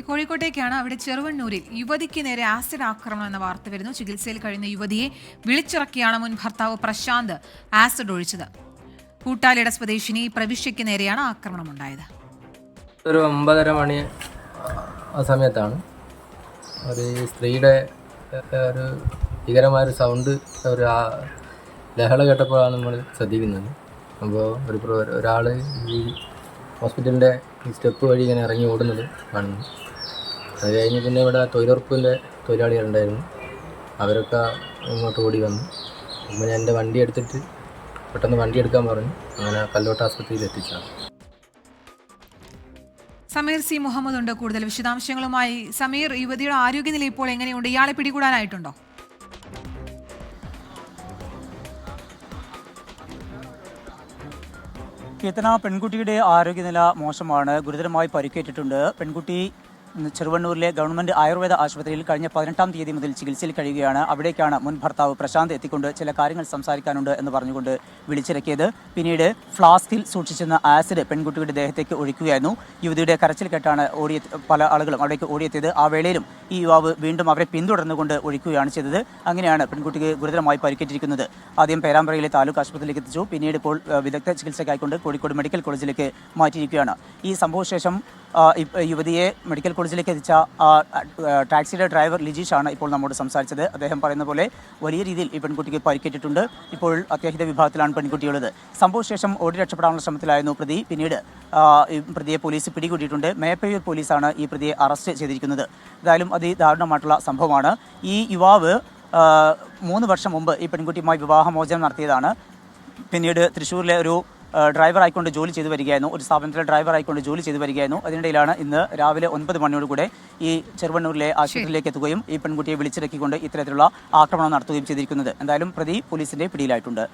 കോഴിക്കോട്ടേക്കാണ് അവിടെ ചെറുവണ്ണൂരിൽ യുവതിക്ക് നേരെ ആസിഡ് ആക്രമണം എന്ന വാർത്ത വരുന്നു. ചികിത്സയിൽ കഴിയുന്ന യുവതിയെ വിളിച്ചിറക്കിയാണ് മുൻ ഭർത്താവ് പ്രശാന്ത് ആസിഡ് ഒഴിച്ചത്. കൂട്ടാലിട സ്വദേശിനി പ്രവിശ്യയ്ക്ക് നേരെയാണ് ആക്രമണം ഉണ്ടായത്. ഒരു ഒമ്പതര മണി ആ സമയത്താണ് ഒരു സ്ത്രീയുടെ ഒരു ഭീകരമായ ഒരു സൗണ്ട് ഒരു ലഹള കേട്ടപ്പോഴാണ് നമ്മൾ ശ്രദ്ധിക്കുന്നത്. അപ്പോൾ ഒരു ഒരാൾ ഈ ഹോസ്പിറ്റലിന്റെ സ്റ്റെപ്പ് വഴി ഇങ്ങനെ ഇറങ്ങി ഓടുന്നത് കാണുന്നു. അത് കഴിഞ്ഞ് പിന്നെ ഇവിടെ തൊഴിലുറപ്പിന്റെ തൊഴിലാളികളുണ്ടായിരുന്നു അവരൊക്കെ ഇങ്ങോട്ട് ഓടി വന്നു. അപ്പോൾ ഞാൻ എന്റെ വണ്ടി എടുത്തിട്ട് പെട്ടെന്ന് വണ്ടി എടുക്കാൻ പറഞ്ഞു. അങ്ങനെ കല്ലോട്ട് ആസ്പത്രിയിൽ എത്തിച്ചാണ് സമീർ സി മുഹമ്മദ് ഉണ്ട്. കൂടുതൽ വിശദാംശങ്ങളുമായി. സമീർ യുവതിയുടെ ആരോഗ്യനില ഇപ്പോൾ എങ്ങനെയുണ്ട്? ഇയാളെ പിടികൂടാനായിട്ടുണ്ടോ? കീർത്തന പെൺകുട്ടിയുടെ ആരോഗ്യനില മോശമാണ്. ഗുരുതരമായി പരിക്കേറ്റിട്ടുണ്ട്. പെൺകുട്ടി ചെറുവണ്ണൂരിലെ ഗവൺമെന്റ് ആയുർവേദ ആശുപത്രിയിൽ കഴിഞ്ഞ പതിനെട്ടാം തീയതി മുതൽ ചികിത്സയിൽ കഴിയുകയാണ്. അവിടേക്കാണ് മുൻ ഭർത്താവ് പ്രശാന്ത് എത്തിക്കൊണ്ട് ചില കാര്യങ്ങൾ സംസാരിക്കാനുണ്ട് എന്ന് പറഞ്ഞുകൊണ്ട് വിളിച്ചിറക്കിയത്. പിന്നീട് ഫ്ലാസ്കിൽ സൂക്ഷിച്ചിരുന്ന ആസിഡ് പെൺകുട്ടിയുടെ ദേഹത്തേക്ക് ഒഴിക്കുകയായിരുന്നു. യുവതിയുടെ കരച്ചിൽ കേട്ടാണ് ഓടിയ പല ആളുകളും അവിടേക്ക് ഓടിയെത്തിയത്. ആ വേളയിലും ഈ യുവാവ് വീണ്ടും അവരെ പിന്തുടർന്നുകൊണ്ട് ഒഴിക്കുകയാണ് ചെയ്തത്. അങ്ങനെയാണ് പെൺകുട്ടിക്ക് ഗുരുതരമായി പരിക്കേറ്റിരിക്കുന്നത്. ആദ്യം പേരാമ്പ്രയിലെ താലൂക്ക് ആശുപത്രിയിലേക്ക് എത്തിച്ചു. പിന്നീട് ഇപ്പോൾ വിദഗ്ധ ചികിത്സയ്ക്കായിക്കൊണ്ട് കോഴിക്കോട് മെഡിക്കൽ കോളേജിലേക്ക് മാറ്റിയിരിക്കുകയാണ്. ഈ സംഭവശേഷം യുവതിയെ മെഡിക്കൽ കോളേജിലേക്ക് എത്തിച്ച ടാക്സിയുടെ ഡ്രൈവർ ലിജീഷാണ് ഇപ്പോൾ നമ്മോട് സംസാരിച്ചത്. അദ്ദേഹം പറയുന്ന പോലെ വലിയ രീതിയിൽ ഈ പെൺകുട്ടിക്ക് പരിക്കേറ്റിട്ടുണ്ട്. ഇപ്പോൾ അത്യാഹിത വിഭാഗത്തിലാണ് പെൺകുട്ടിയുള്ളത്. സംഭവശേഷം ഓടി രക്ഷപ്പെടാനുള്ള ശ്രമത്തിലായിരുന്നു പ്രതി. പിന്നീട് പ്രതിയെ പോലീസ് പിടികൂടിയിട്ടുണ്ട്. മേപ്പയൂർ പോലീസാണ് ഈ പ്രതിയെ അറസ്റ്റ് ചെയ്തിരിക്കുന്നത്. ഏതായാലും അതിദാരുണമായിട്ടുള്ള സംഭവമാണ്. ഈ യുവാവ് മൂന്ന് വർഷം മുമ്പ് ഈ പെൺകുട്ടിയുമായി വിവാഹമോചനം നടത്തിയതാണ്. പിന്നീട് തൃശ്ശൂരിലെ ഒരു ഡ്രൈവർ ആയിക്കൊണ്ട് ജോലി ചെയ്തു വരികയായിരുന്നു. ഒരു സ്ഥാപനത്തിലെ ഡ്രൈവർ ആയിക്കൊണ്ട് ജോലി ചെയ്തു വരികയായിരുന്നു. അതിനിടയിലാണ് ഇന്ന് രാവിലെ ഒൻപത് മണിയോടുകൂടെ ഈ ചെറുവണ്ണൂരിലെ ആശുപത്രിയിലേക്ക് എത്തുകയും ഈ പെൺകുട്ടിയെ വിളിച്ചിറക്കിക്കൊണ്ട് ഇത്തരത്തിലുള്ള ആക്രമണം നടത്തുകയും ചെയ്തിരിക്കുന്നത്. എന്തായാലും പ്രതി പോലീസിന്റെ പിടിയിലായിട്ടുണ്ട്.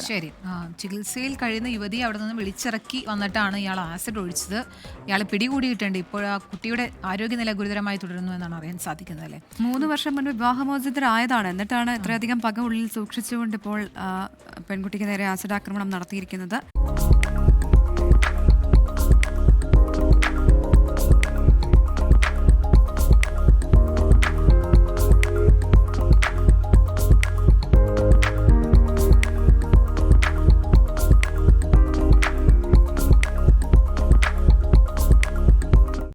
ശരി. ആ, ചികിത്സയിൽ കഴിയുന്ന യുവതി അവിടെ നിന്ന് വിളിച്ചിറക്കി വന്നിട്ടാണ് ഇയാൾ ആസിഡ് ഒഴിച്ചത്. ഇയാളെ പിടികൂടിയിട്ടുണ്ട്. ഇപ്പോൾ ആ കുട്ടിയുടെ ആരോഗ്യനില ഗുരുതരമായി തുടരുന്നു എന്നാണ് അറിയാൻ സാധിക്കുന്നത് അല്ലേ? മൂന്ന് വർഷം മുൻപ് വിവാഹമോചിതരായതാണ്. എന്നിട്ടാണ് ഇത്രയധികം പക ഉള്ളിൽ സൂക്ഷിച്ചുകൊണ്ട് ഇപ്പോൾ ആ, പെൺകുട്ടിക്ക് നേരെ ആസിഡ് ആക്രമണം നടത്തിയിരിക്കുന്നത്.